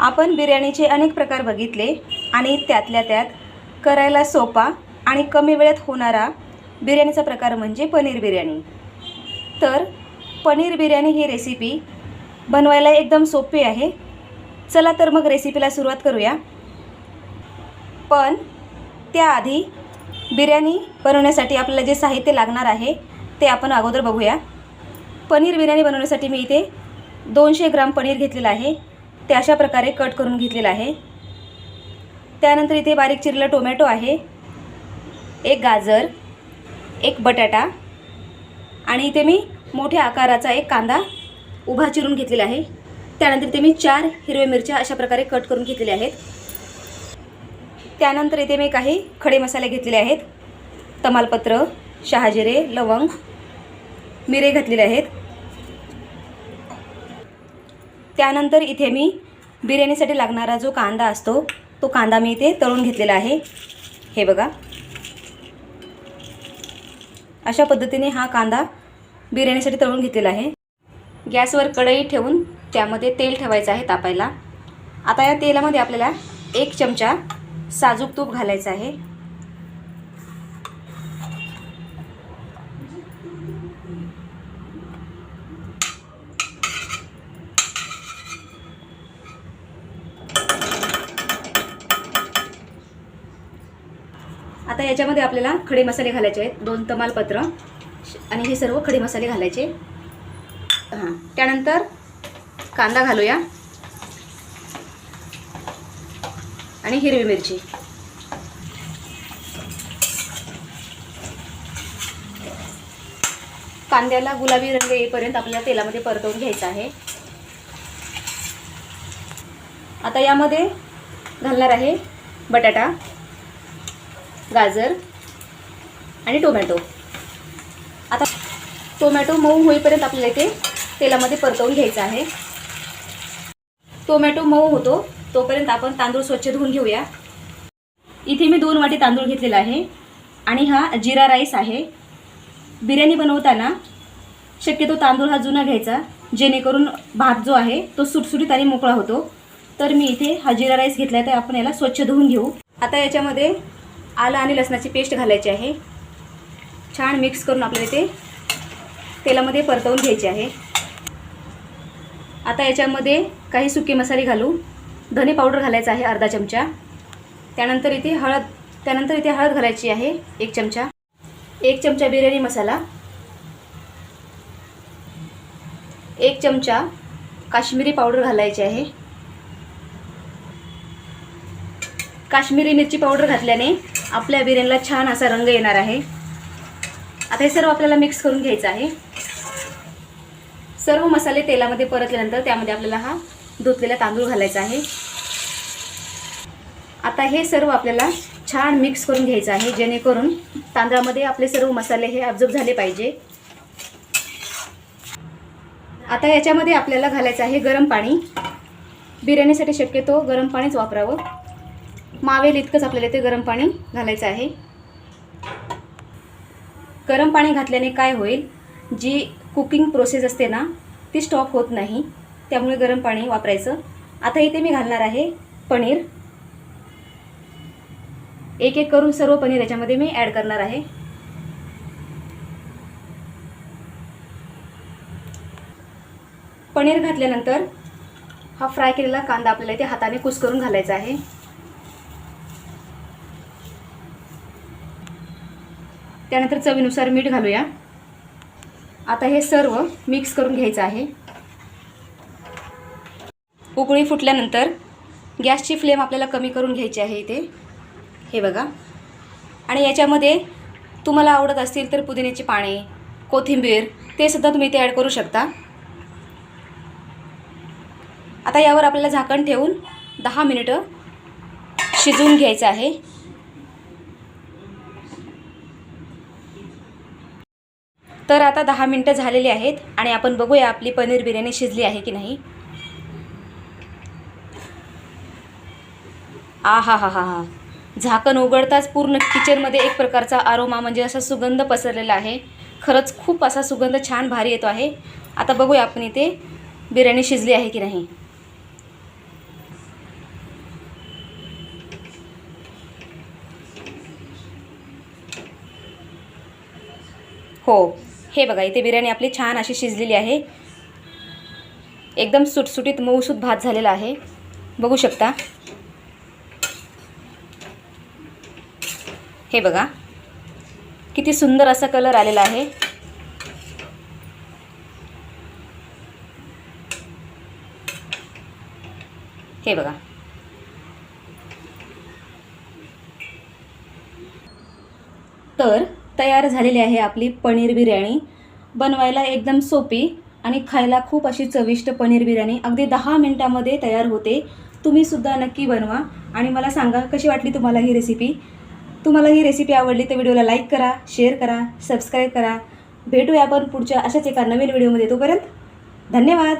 आपण बिर्याणीचे अनेक प्रकार बघितले आणि त्यातल्या त्यात करायला सोपा आणि कमी वेळेत होणारा बिर्याणीचा प्रकार म्हणजे पनीर बिर्याणी. तर पनीर बिर्याणी ही रेसिपी बनवायला एकदम सोपी आहे. चला तर मग रेसिपीला सुरुवात करूया. पण त्याआधी बिर्याणी बनवण्यासाठी आपल्याला जे साहित्य लागणार आहे ते आपण अगोदर बघूया. पनीर बिर्याणी बनवण्यासाठी मी इथे दोनशे ग्राम पनीर घेतलेलं आहे. ते अशा प्रकारे कट करून घेतलेलं आहे. त्यानंतर इथे बारीक चिरलेला टोमॅटो आहे. एक गाजर एक बटाटा आणि इथे मी मोठ्या आकाराचा एक कांदा उभा चिरून घेतलेला आहे. त्यानंतर इथे मी चार हिरव्या मिरच्या अशा प्रकारे कट करून घेतलेल्या आहेत. त्यानंतर इथे मी काही खडे मसाले घेतलेले आहेत. तमालपत्र शहाजिरे लवंग मिरे घातलेले आहेत. त्यानंतर इथे मी बिर्याणीसाठी लागणारा जो कांदा असतो तो कांदा मी इथे तळून घेतलेला आहे. हे बघा. अशा पद्धतीने हा कांदा बिर्याणीसाठी तळून घेतलेला आहे. गॅसवर कढई ठेवून त्यामध्ये तेल ठेवायचं आहे तापायला. आता या तेलामध्ये आपल्याला एक चमचा साजूक तूप घालायचं आहे. आता याच्यामध्ये आपल्याला खडे मसाले घालायचे आहेत. दोन तमालपत्र. आणि हे सर्व खडे मसाले घालायचे. हां. त्यानंतर कांदा घालूया. आणि हिरवी मिरची. कांद्याला गुलाबी रंग येईपर्यंत आपल्याला तेलामध्ये परतवून घ्यायचं आहे. आता यामध्ये घालणार आहे बटाटा. गाजर आणि टोमॅटो. आता टोमॅटो मऊ होईपर्यंत आपल्याला इथे तेलामध्ये परतवून घ्यायचं आहे. टोमॅटो मऊ होतो तोपर्यंत आपण तांदूळ स्वच्छ धुवून घेऊया. इथे मी दोन वाटी तांदूळ घेतलेला आहे आणि हा जिरा राईस आहे. बिर्याणी बनवताना शक्यतो तांदूळ हा जुना घ्यायचा जेणेकरून भात जो आहे तो सुटसुटीत आणि मोकळा होतो. तर मी इथे हा जिरा राईस घेतला आहे तर आपण याला स्वच्छ धुवून घेऊ. आता याच्यामध्ये आलं आणि लसणाची पेस्ट घालायची आहे. छान मिक्स करून आपल्याला इथे तेलामध्ये परतवून घ्यायचे आहे. आता याच्यामध्ये काही सुके मसाले घालू. धने पावडर घालायचा आहे अर्धा चमचा. त्यानंतर इथे हळद त्यानंतर इथे हळद घालायची आहे एक चमचा. एक चमचा बिर्याणी मसाला. एक चमचा काश्मीरी पावडर घालायची आहे. काश्मीरी मिरची पावडर घातल्याने आपल्या बिर्याणीला छान असा रंग येणार आहे. आता हे सर्व आपल्याला मिक्स करून घ्यायचं आहे. सर्व मसाले तेलामध्ये परतल्यानंतर त्यामध्ये आपल्याला हा धुतलेला तांदूळ घालायचा आहे. आता हे सर्व आपल्याला छान मिक्स करून घ्यायचं आहे जेणेकरून तांदळामध्ये आपले सर्व मसाले हे अब्झॉर्ब झाले पाहिजे. आता याच्यामध्ये आपल्याला घालायचं आहे गरम पाणी. बिर्याणीसाठी शक्यतो गरम पाणीच वापरावं. मावेल इतकंच आपल्याला इथे गरम पाणी घालायचं आहे. गरम पाणी घातल्याने काय होईल? जी कुकिंग प्रोसेस असते ना ती स्टॉप होत नाही. त्यामुळे गरम पाणी वापरायचं. आता इथे मी घालणार आहे पनीर. एक एक करून सर्व पनीर याच्यामध्ये मी ॲड करणार आहे. पनीर घातल्यानंतर हा फ्राय केलेला कांदा आपल्याला इथे हाताने कुस करून घालायचा आहे. त्यानंतर चवीनुसार मीठ घालूया. आता हे सर्व मिक्स करून घ्यायचं आहे. उकळी फुटल्यानंतर गॅसची फ्लेम आपल्याला कमी करून घ्यायची आहे इथे. हे बघा. आणि याच्यामध्ये तुम्हाला आवडत असतील तर पुदिन्याची पाने कोथिंबीर ते सुद्धा तुम्ही इथे ॲड करू शकता. आता यावर आपल्याला झाकण ठेवून दहा मिनिटं शिजवून घ्यायचं आहे. तर आता दहा मिनटं झालेली आहेत आणि आपण बघूया आपली पनीर बिर्याणी शिजली आहे की नाही. आ हा हा हा हा. झाकण उघडताच पूर्ण किचनमध्ये एक प्रकारचा आरोमा म्हणजे असा सुगंध पसरलेला आहे. खरंच खूप असा सुगंध छान भारी येतो आहे. आता बघूया आपण इथे बिर्याणी शिजली आहे की नाही. हो. हे बघा इथे बिर्याणी आपली छान अशी शिजलेली आहे. एकदम सुटसुटीत मऊसूत भात झालेला आहे. बघू शकता. हे बघा किती सुंदर असा कलर आलेला आहे. हे बघा. तर तयार झालेली आहे आपली पनीर बिर्याणी. बनवायला एकदम सोपी आणि खायला खूप अशी चविष्ट पनीर बिर्याणी. अगदी दहा मिनटामध्ये तयार होते. तुम्हीसुद्धा नक्की बनवा. आणि मला सांगा कशी वाटली तुम्हाला ही रेसिपी तुम्हाला ही रेसिपी आवडली तर व्हिडिओला लाईक करा शेअर करा सबस्क्राईब करा. भेटूया आपण पुढच्या अशाच एका नवीन व्हिडिओमध्ये तोपर्यंत. धन्यवाद!